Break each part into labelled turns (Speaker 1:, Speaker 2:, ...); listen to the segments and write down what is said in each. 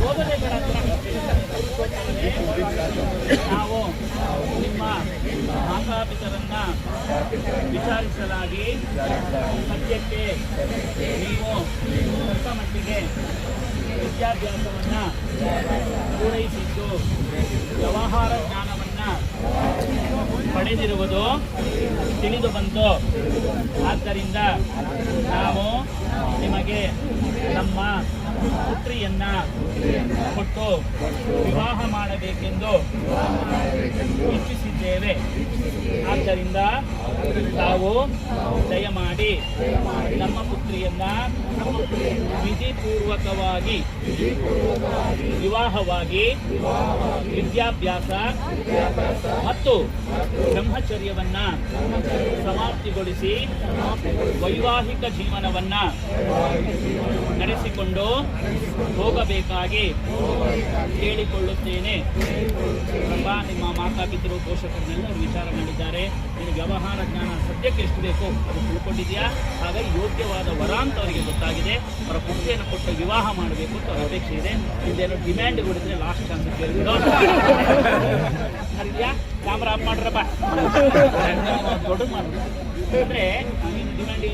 Speaker 1: ಬೋಧನೆಗಳ ನಾವು ನಿಮ್ಮ ಮಾತಾಪಿತರನ್ನ ವಿಚಾರಿಸಲಾಗಿ ಸದ್ಯಕ್ಕೆ ನೀವು ಸ್ವಲ್ಪ ಮಟ್ಟಿಗೆ ವಿದ್ಯಾಭ್ಯಾಸವನ್ನು ಪೂರೈಸಿದ್ದು, ವ್ಯವಹಾರ ಜ್ಞಾನವನ್ನು ಪಡೆದಿರುವುದು ತಿಳಿದು ಬಂತು. ಆದ್ದರಿಂದ ನಾವು ನಿಮಗೆ ನಮ್ಮ ಪುತ್ರಿಯನ್ನ ಕೊಟ್ಟು ವಿವಾಹ ಮಾಡಬೇಕೆಂದು ಇಚ್ಛಿಸಿದ್ದೇವೆ. ಆದ್ದರಿಂದ ತಾವು ದಯಮಾಡಿ ನಮ್ಮ ಪುತ್ರಿಯನ್ನ ವಿಧಿಪೂರ್ವಕವಾಗಿ, ವಿವಾಹವಾಗಿ, ವಿದ್ಯಾಭ್ಯಾಸ ಮತ್ತು ಬ್ರಹ್ಮಚರ್ಯವನ್ನ ಸಮಾಪ್ತಿಗೊಳಿಸಿ ವೈವಾಹಿಕ ಜೀವನವನ್ನ ನಡೆಸಿಕೊಂಡು ಹೋಗಬೇಕಾಗಿ ಕೇಳಿಕೊಳ್ಳುತ್ತೇನೆ. ಮಾತಾಪಿತರು ಪೋಷಕರನ್ನೆಲ್ಲರೂ ವಿಚಾರ ಮಾಡಿದ್ದಾರೆ. ನಿನ್ನ ವ್ಯವಹಾರ ಜ್ಞಾನ ಸದ್ಯಕ್ಕೆ ಎಷ್ಟು ಬೇಕೋ ಅದು ತಿಳ್ಕೊಂಡಿದೆಯಾ ಹಾಗಾಗಿ ಯೋಗ್ಯವಾದ ವರ ಅಂತ ಅವರಿಗೆ ಗೊತ್ತಾಗಿದೆ. ಅವರ ಪುತ್ರಿಯನ್ನು ಕೊಟ್ಟು ವಿವಾಹ ಮಾಡಬೇಕು ಅಂತ ಅವರ ಅಪೇಕ್ಷೆ ಇದೆ. ಇದೇನು ಡಿಮ್ಯಾಂಡ್ ಕೊಡಿದ್ರೆ ಲಾಸ್ಟ್ ಚಾನ್ಸ್ ಕೇಳಿದ್ರು. ಇದೆಯಾ ಕ್ಯಾಮ್ರಾ ಆಫ್ ಮಾಡ್ರಪ್ಪ. ದೊಡ್ಡ ಮಾಡಿ ಅಂದ್ರೆ ನೀನು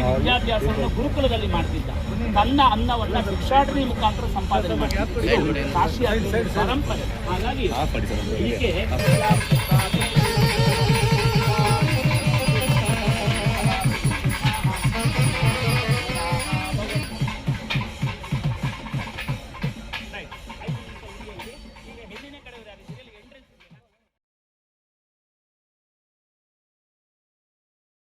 Speaker 1: ಈ ವಿದ್ಯಾಭ್ಯಾಸವನ್ನು ಗುರುಕುಲದಲ್ಲಿ ಮಾಡ್ತಿದ್ದ. ತನ್ನ ಅನ್ನವನ್ನ ಭಿಕ್ಷಾಟನೆ ಮುಖಾಂತರ ಸಂಪಾದನೆ ಮಾಡ್ತಿದ್ದ. ಕಾಶಿ ಪರಂಪರೆ. ಹಾಗಾಗಿ ಹೀಗೆ